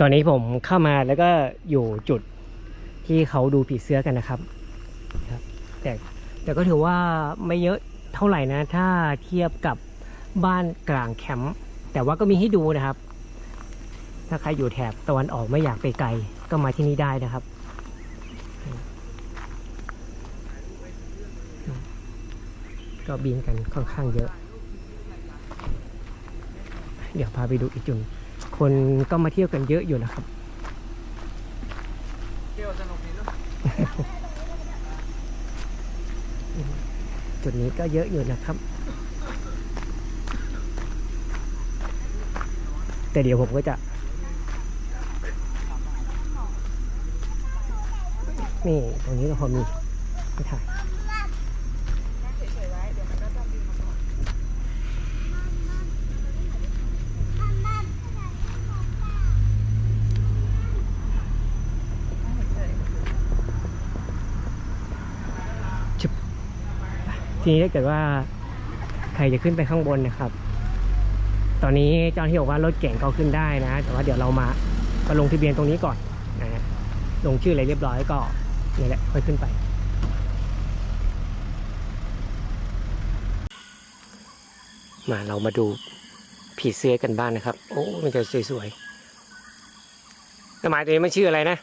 ตอนนี้ผมเข้ามาแล้วก็อยู่จุดที่เขาดูผีเสื้อกันนะครับครับ แต่แต่ก็ถือว่าไม่เยอะเท่าไหร่นะ ถ้าเทียบกับบ้านกลางแคมป์แต่ว่าก็มีให้ดูนะครับ ถ้าใครอยู่แถบตะวันออกไม่อยากไปไกล ก็มาที่นี่ได้นะครับ ก็บินกันค่อนข้างเยอะ เดี๋ยวพาไปดูอีกจุด คนก็มาเที่ยวกันเยอะอยู่นะครับ เที่ยวสนุกดีเนาะจุดนี้ก็เยอะอยู่นะครับ แต่เดี๋ยวผมก็จะ นี่ตรงนี้ก็พอมีไม่ถ่าย ทีนี้ถ้าเกิดว่าใครจะขึ้นไปข้างบนนะครับ ตอนนี้เจ้าหน้าที่บอกว่ารถเก่งเขาขึ้นได้นะ แต่ว่าเดี๋ยวเรามามาลงทะเบียนตรงนี้ก่อนนะฮะลงชื่ออะไรเรียบร้อยก็นี่แหละค่อยขึ้นไปมาเรามาดูผีเสื้อกันบ้างนะครับ โอ้มันจะสวยๆแล้วหมายตัวนี้มันชื่ออะไรนะ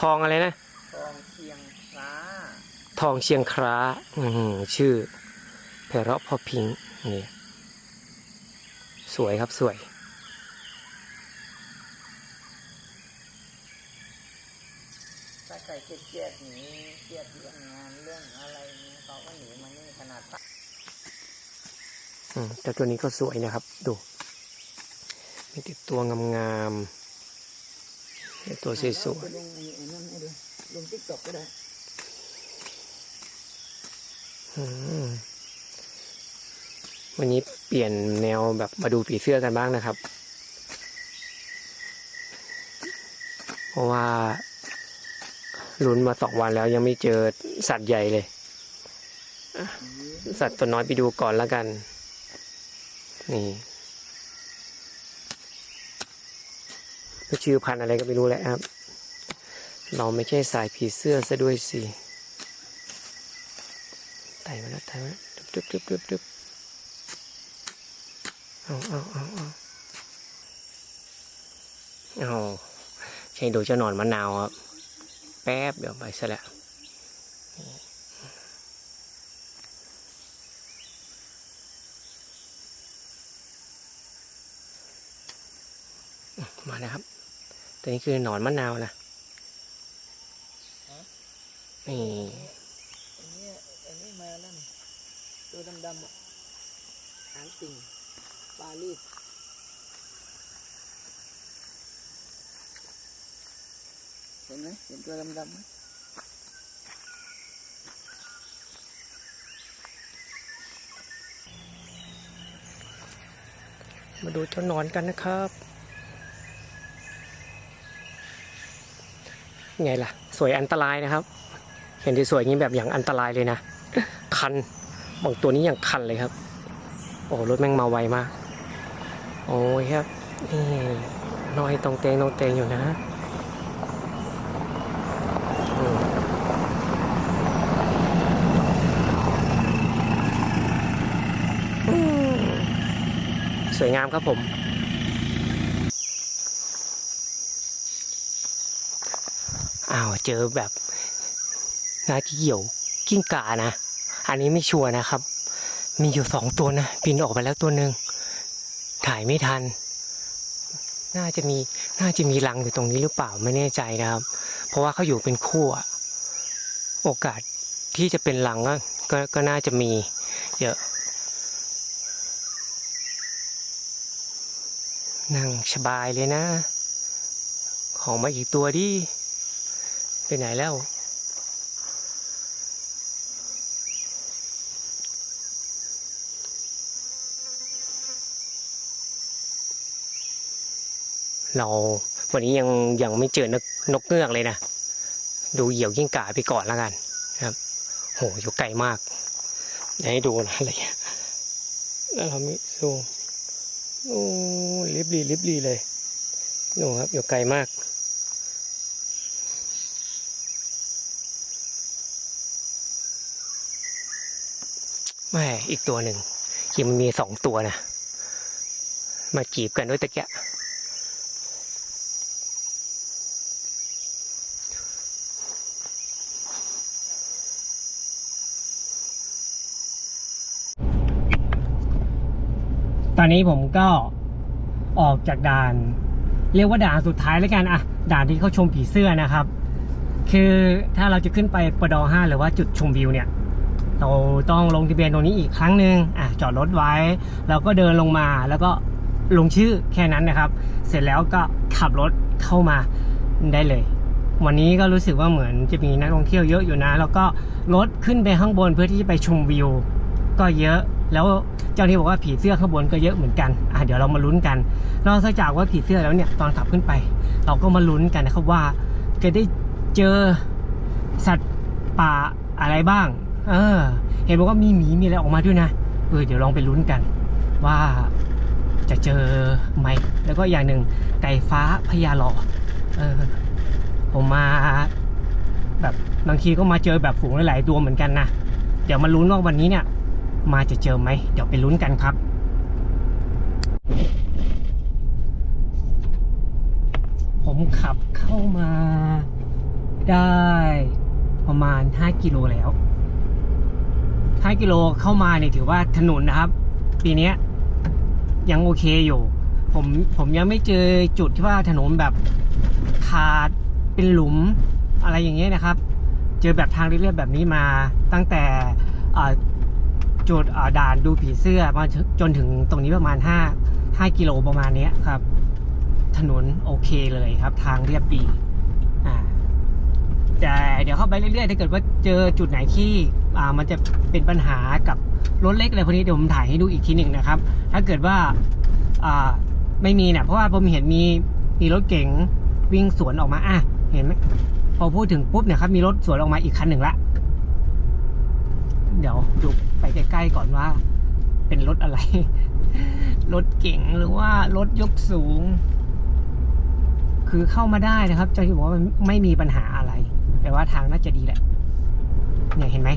ทองอะไรนะ ทองเชียงร้า ทองเชียงคร้าอือหือชื่อเพเราะพอพิงค์นี่สวยครับสวย ถ้าใครเครียดหนีเครียดเรื่องงานเรื่องอะไรนี้เขาก็หนีมานี่ขนาดปะอืมแต่ตัวนี้ก็สวยนะครับ ดูมีติดตัวงามๆตัวสวยไปลงติ๊กต็อกก็ได้ วันนี้เปลี่ยนแนวแบบมาดูผีเสื้อกันบ้างนะครับ เพราะว่าลุ้นมาสองวันแล้วยังไม่เจอสัตว์ใหญ่เลย สัตว์ตัวน้อยไปดูก่อนแล้วกัน นี่ชื่อพันธุ์อะไรก็ไม่รู้แหละครับ เราไม่ใช่สายผีเสื้อซะด้วยสิ ไต่มาแล้วไต่มาแล้วดึบดึบดึบดึบเอาเอาเอาเอาเอาใช้ดูเจ้าหนอนมะนาวครับ แป๊บเดี๋ยวไปซะแล้วมานะครับตัวนี้คือหนอนมะนาวนะนี่ แล้วนี่ตัวดำๆหางติ่งปลาลีดเห็นไหมเห็นตัวดำๆไหมมาดูเจ้าหนอนกันนะครับ ไงล่ะ สวยอันตรายนะครับ เห็นที่สวยอย่างนี้แบบอย่างอันตรายเลยนะ คันบางตัวนี้อย่างคันเลยครับ โอ้รถแม่งมาไวมาก โอ้ยครับนี่น้อยตรงเตงตรงเตงอยู่นะอือสวยงามครับผม อ้าว เจอแบบนาเกี่ยวกิ้งก่านะ อันนี้ไม่ชัวร์นะครับ มีอยู่สองตัวนะบินออกไปแล้วตัวหนึ่งถ่ายไม่ทัน น่าจะมีน่าจะมีรังอยู่ตรงนี้หรือเปล่าไม่แน่ใจนะครับ เพราะว่าเขาอยู่เป็นคู่โอกาสที่จะเป็นรังก็ก็ก็น่าจะมีเยอะ นั่งสบายเลยนะ ของมาอีกตัวดิไปไหนแล้ว เราวันนี้ยังยังไม่เจอนกนกเงือกเลยนะ ดูเหยี่ยวยิ่งก่าไปก่อนแล้วกันครับโหอยู่ไกลมากอยากให้ดูนะอะไรเงี้ยแล้วเราไม่ซูมโอ้ลิบลีลิบลีเลยดูครับอยู่ไกลมากไม่อีกตัวหนึ่งจริงมีสองตัวนะ มาจีบกันด้วยตะเกียะ อนนี้ผมก็ออกจากด่าน เรียกว่าด่านสุดท้ายแล้วกันอะด่านที่เขาชมผีเสื้อนะครับ คือถ้าเราจะขึ้นไปปดห้าหรือว่าจุดชมวิวเนี่ย เราต้องลงทะเบียนตรงนี้อีกครั้งหนึ่งอะจอดรถไว้ แล้วก็เดินลงมาแล้วก็ลงชื่อแค่นั้นนะครับ เสร็จแล้วก็ขับรถเข้ามาได้เลย วันนี้ก็รู้สึกว่าเหมือนจะมีนักท่องเที่ยวเยอะอยู่นะ แล้วก็รถขึ้นไปข้างบนเพื่อที่จะไปชมวิว ก็เยอะ แล้วเจ้าหน้าที่บอกว่าผีเสื้อข้างบนก็เยอะเหมือนกันอะเดี๋ยวเรามาลุ้นกันนอกจากว่าผีเสื้อแล้วเนี่ยตอนขับขึ้นไป เราก็มาลุ้นกันนะครับว่าจะได้เจอสัตว์ป่าอะไรบ้าง เออ เห็นบอกว่ามีหมีมีอะไรออกมาด้วยนะเออเดี๋ยวลองไปลุ้นกัน ว่าจะเจอไหมแล้วก็อย่างหนึ่งไก่ฟ้าพญาหลอเออผมมาแบบบางทีก็มาเจอแบบฝูงหลายๆตัวเหมือนกันนะเดี๋ยวมาลุ้นว่าวันนี้เนี่ย มาจะเจอไหม เดี๋ยวไปลุ้นกันครับผมขับเข้ามาได้ประมาณ 5 กิโลแล้ว 5 กิโลเข้ามาเนี่ยถือว่าถนนนะครับ ปีนี้ยังโอเคอยู่ ผมผมยังไม่เจอจุดที่ว่าถนนแบบขาดเป็นหลุมอะไรอย่างเงี้ยนะครับ เจอแบบทางเรียบๆแบบนี้มาตั้งแต่ จุดด่านดูผีเสื้อมาจนถึงตรงนี้ประมาณ 5 5 กิโลประมาณนี้ครับ ถนนโอเคเลยครับ ทางเรียบดีอ่าแต่เดี๋ยวเข้าไปเรื่อยๆ ถ้าเกิดว่าเจอจุดไหนที่อ่ามันจะเป็นปัญหากับรถเล็กอะไรพวกนี้เดี๋ยวผมถ่ายให้ดูอีกทีหนึ่งนะครับ ถ้าเกิดว่าอ่าไม่มีเนี่ยเพราะว่าผมเห็นมีมีรถเก๋งวิ่งสวนออกมาอะเห็นไหมพอพูดถึงปุ๊บเนี่ยครับมีรถสวนออกมาอีกคันหนึ่งละเดี๋ยวดู ใกล้ๆก่อนว่า เป็นรถอะไร รถเก๋งหรือว่ารถยกสูง คือเข้ามาได้นะครับเจ้าที่บอกว่ามันไม่มีปัญหาอะไร แต่ว่าทางน่าจะดีแหละ เนี่ยเห็นไหม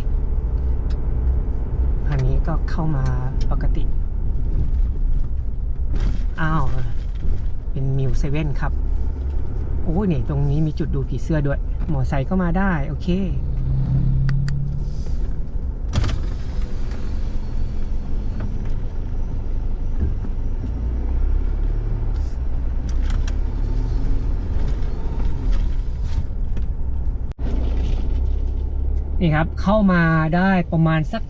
อันนี้ก็เข้ามาปกติ อ้าว เป็นมิวเซเว่นครับ โอ้ยเนี่ยตรงนี้มีจุดดูผีเสื้อด้วย หมอไซค์ก็มาได้ โอเค นี่ครับเข้ามาได้ประมาณสัก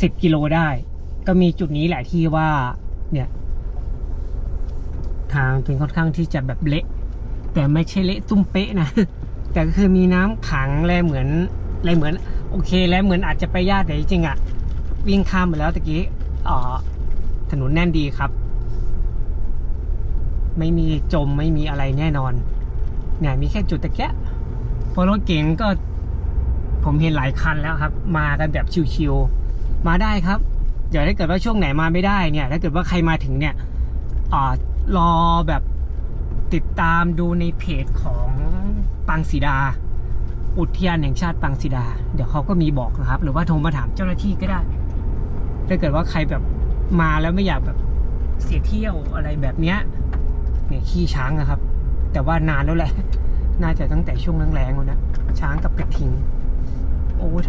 สิบกิโลได้ ก็มีจุดนี้แหละที่ว่าเนี่ย ทางเป็นค่อนข้างที่จะแบบเละ แต่ไม่ใช่เละตุ้มเป๊ะนะ แต่ก็คือมีน้ำขังแลเหมือนแลเหมือน โอเคแลเหมือนอาจจะไปยากแต่จริงๆอะวิ่งข้ามไปแล้วตะกี้อ่อถนนแน่นดีครับ ไม่มีจมไม่มีอะไรแน่นอนเนี่ยมีแค่จุดตะแกะพอรถเก๋งก็ ผมเห็นหลายคันแล้วครับ มากันแบบชิวๆมาได้ครับเดี๋ยวถ้าเกิดว่าช่วงไหนมาไม่ได้เนี่ย ถ้าเกิดว่าใครมาถึงเนี่ยอรอแบบติดตามดูในเพจของปังสีดา อุทยานแห่งชาติปังสีดา เดี๋ยวเขาก็มีบอกนะครับ หรือว่าโทรมาถามเจ้าหน้าที่ก็ได้ ถ้าเกิดว่าใครแบบมาแล้วไม่อยากแบบเสียเที่ยวอะไรแบบเนี้ยเนี่ยขี้ช้างนะครับ แต่ว่านานแล้วแหละ น่าจะตั้งแต่ช่วงแรงๆแล้วนะ ช้างกับกระทิง อ้ย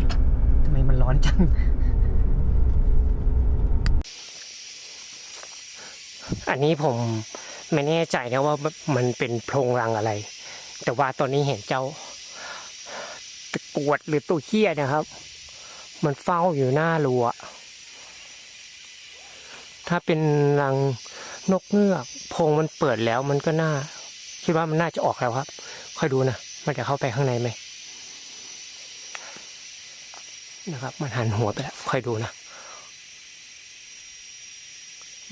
ทำไมมันร้อนจัง อันนี้ผมไม่แน่ใจนะว่ามันเป็นโพรงรังอะไร แต่ว่าตอนนี้เห็นเจ้าตะกวดหรือตัวเขี้ยนะครับ มันเฝ้าอยู่หน้ารั้วถ้าเป็นรังนกเงือกโพรงมันเปิดแล้วมันก็น่า คิดว่ามันน่าจะออกแล้วครับ ค่อยดูนะ มันจะเข้าไปข้างในไหม นะครับ มันหันหัวไปแล้วค่อยดูนะ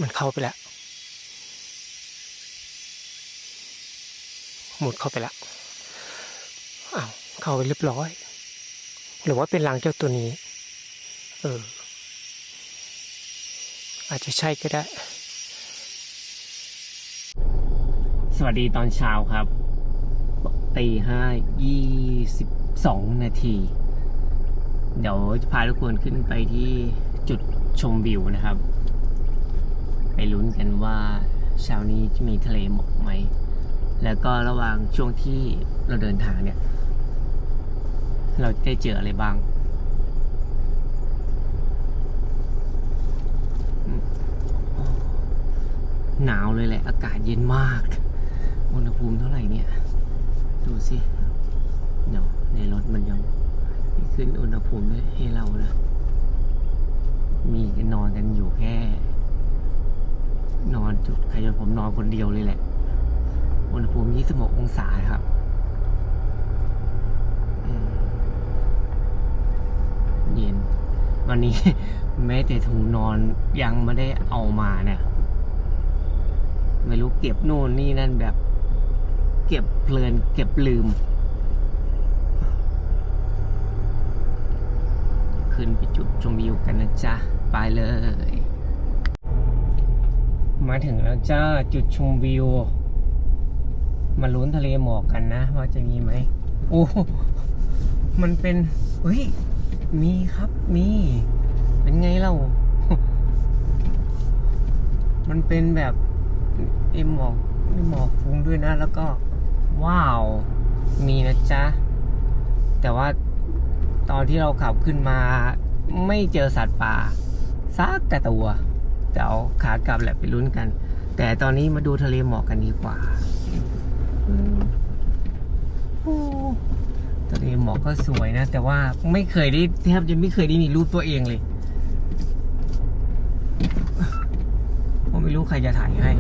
มันเข้าไปแล้วหมุดเข้าไปแล้วอ้าวเข้าไปเรียบร้อย หรือว่าเป็นรังเจ้าตัวนี้ เออ อาจจะใช่ก็ได้ สวัสดีตอนเช้าครับตีห้ายี่สิบสองนาที เดี๋ยวจะพาทุกคนขึ้นไปที่จุดชมวิวนะครับ ไปลุ้นกันว่าเช้านี้จะมีทะเลหมอกไหม แล้วก็ระหว่างช่วงที่เราเดินทางเนี่ย เราได้เจออะไรบ้าง หนาวเลยแหละ อากาศเย็นมาก อุณหภูมิเท่าไหร่เนี่ย ดูสิ เดี๋ยวในรถมันยังไม่ ขึ้นอุณหภูมิให้เรานะ มีกันนอนกันอยู่แค่ นอนจุดใครจะผมนอนคนเดียวเลยแหละ อุณหภูมิ 26 องศาครับเย็น วันนี้แม้แต่ถุงนอนยังไม่ได้เอามาเนี่ย ไม่รู้เก็บโน่นนี่นั่นแบบ เก็บเพลิน เก็บลืม ขึ้นไปจุดชมวิวกันนะจ๊ะ ไปเลย มาถึงแล้วจ้าจุดชมวิว มาลุ้นทะเลหมอกกันนะ ว่าจะมีไหม โอ้ มันเป็น เฮ้ย มีครับ มี เป็นไงเล่ามันเป็นแบบไอหมอกไอหมอกฟุ้งด้วยนะ แล้วก็ ว้าว มีนะจ๊ะ แต่ว่า ตอนที่เราขับขึ้นมา ไม่เจอสัตว์ป่าสักกระตัวเดี๋ยวขากลับแหละไปลุ้นกัน แต่ตอนนี้มาดูทะเลหมอกกันดีกว่าทะเลหมอกก็สวยนะ แต่ว่าไม่เคยได้แทบจะไม่เคยได้มีรูปตัวเองเลยผมไม่รู้ใครจะถ่ายให้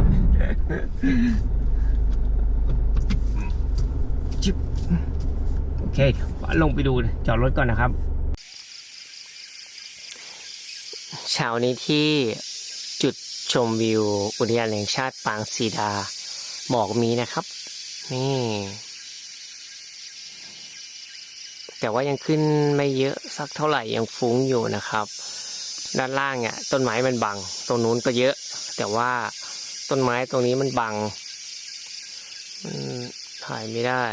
จิบโอ เคลงไปดูจอดรถก่อนนะครับ เช้านี้ที่จุดชมวิว อุทยานแห่งชาติปางสีดาหมอกมีนะครับ นี่ แต่ว่ายังขึ้นไม่เยอะสักเท่าไหร่ยังฟุ้งอยู่นะครับ ด้านล่างเนี่ยต้นไม้มันบัง ตรงนู้นก็เยอะ แต่ว่าต้นไม้ตรงนี้มันบังถ่ายไม่ได้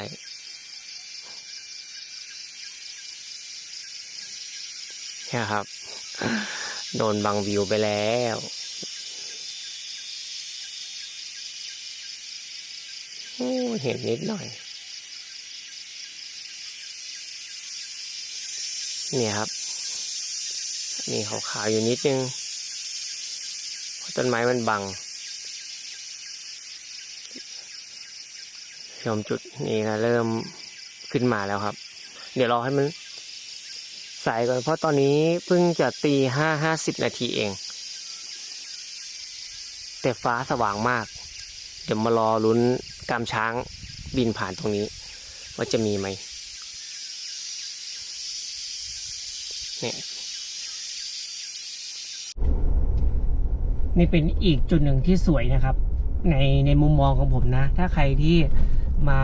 นี่ยครับ โดนบังวิวไปแล้วเห็นนิดหน่อยเนี่ยครับ มีขาวๆอยู่นิดนึงต้นไม้มันบังชมจุดนี้นะเริ่มขึ้นมาแล้วครับ เดี๋ยวรอให้มัน สายก่อนเพราะตอนนี้เพิ่งจะตีห้าห้าสิบนาทีเอง แต่ฟ้าสว่างมาก เดี๋ยวมารอลุ้นกามช้างบินผ่านตรงนี้ ว่าจะมีไหมเนี่ยนี่เป็นอีกจุดหนึ่งที่สวยนะครับ ในในมุมมองของผมนะ ถ้าใครที่มา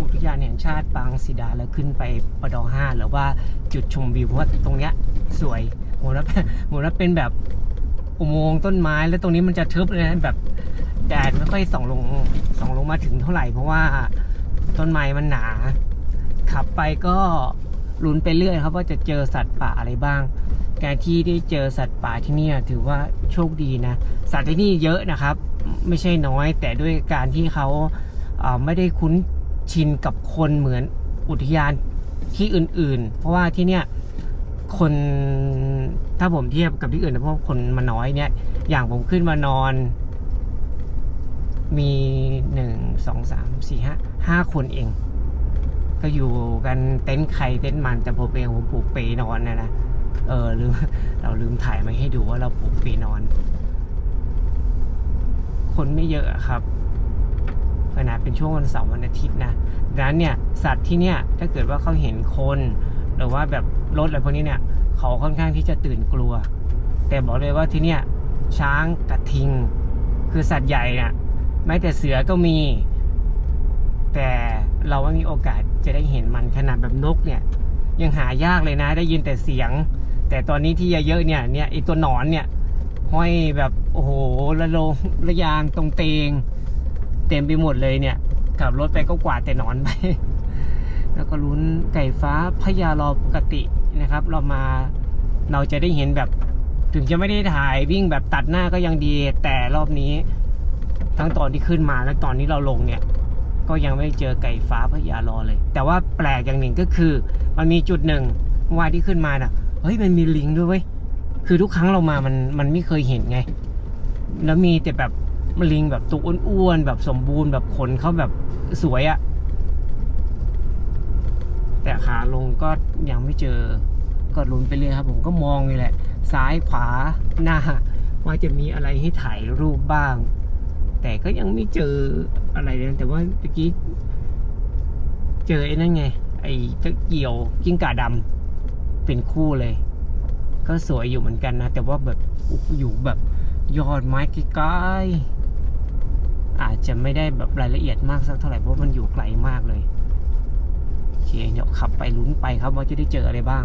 อุทยานแห่งชาติปางสีดาแล้วขึ้นไปปดอห้าหรือว่าจุดชมวิวเพราะว่าตรงเนี้ยสวยโหแล้วโหแล้วเป็นแบบอุโมงค์ต้นไม้แล้วตรงนี้มันจะทึบเลยนะแบบแดดไม่ค่อยส่องลงส่องลงมาถึงเท่าไหร่เพราะว่าต้นไม้มันหนา ขับไปก็ลุ้นไปเรื่อยครับว่าจะเจอสัตว์ป่าอะไรบ้าง การที่ได้เจอสัตว์ป่าที่นี่ถือว่าโชคดีนะ สัตว์ที่นี่เยอะนะครับ ไม่ใช่น้อย แต่ด้วยการที่เขาไม่ได้คุ้น ชินกับคนเหมือนอุทยานที่อื่น ๆ เพราะว่าที่เนี่ยคนถ้าผมเทียบกับที่อื่นนะเพราะคนมาน้อยเนี่ย อย่างผมขึ้นมานอน มีหนึ่งสองสามสี่ห้าห้าคนเอง ก็อยู่กันเต็นท์ใครเต็นท์มันแต่ผมเองผมปลูกเปนอนนะนะเออลืมเราลืมถ่ายมาให้ดูว่าเราปลูกปีนอน คนไม่เยอะครับ นาดเป็นช่วงวันเสาร์วันอาทิตย์นะดังนั้นเนี่ยสัตว์ที่เนี่ยถ้าเกิดว่าเขาเห็นคนหรือว่าแบบรถอะไรพวกนี้เนี่ยเขาค่อนข้างที่จะตื่นกลัว แต่บอกเลยว่าที่เนี่ยช้างกระทิง คือสัตว์ใหญ่น่ะแม้แต่เสือก็มี แต่เราไม่มีโอกาสจะได้เห็นมันขนาดแบบนกเนี่ย ยังหายากเลยนะ ได้ยินแต่เสียง แต่ตอนนี้ที่เยอะๆเนี่ยเนี่ยไอตัวหนอนเนี่ยห้อยแบบโอ้โหระโลงระยางตรงเตง เต็มไปหมดเลยเนี่ยขับรถไปก็กวาดแต่นอนไป แล้วก็ลุ้นไก่ฟ้าพญารอปกตินะครับ เรามาเราจะได้เห็นแบบถึงจะไม่ได้ถ่ายวิ่งแบบตัดหน้าก็ยังดี แต่รอบนี้ ทั้งตอนที่ขึ้นมาและตอนนี้เราลงเนี่ย ก็ยังไม่เจอไก่ฟ้าพญารอเลย แต่ว่าแปลกอย่างหนึ่งก็คือ มันมีจุดหนึ่งวานที่ขึ้นมาน่ะเฮ้ยมันมีลิงด้วยเว้ยคือทุกครั้งเรามามันมันไม่เคยเห็นไง แล้วมีแต่แบบ ลิงแบบตัวอ้วนๆแบบสมบูรณ์แบบขนเขาแบบสวยอะแต่ขาลงก็ยังไม่เจอก็ลุ้นไปเรื่อยครับผมก็มองอยู่แหละ ซ้ายขวาหน้า ว่าจะมีอะไรให้ถ่ายรูปบ้าง แต่ก็ยังไม่เจออะไรเลยแต่ว่าตะกี้เจอไอ้นั่นไง ไอ้ตะเกี่ยวกิ้งก่าดำเป็นคู่เลย ก็สวยอยู่เหมือนกันนะ แต่ว่าแบบอยู่แบบยอดไม้ไกลๆ อาจจะไม่ได้แบบรายละเอียดมากสักเท่าไหร่เพราะมันอยู่ไกลมากเลยโอเคเดี๋ยวขับไปลุ้นไปครับว่าจะได้เจออะไรบ้าง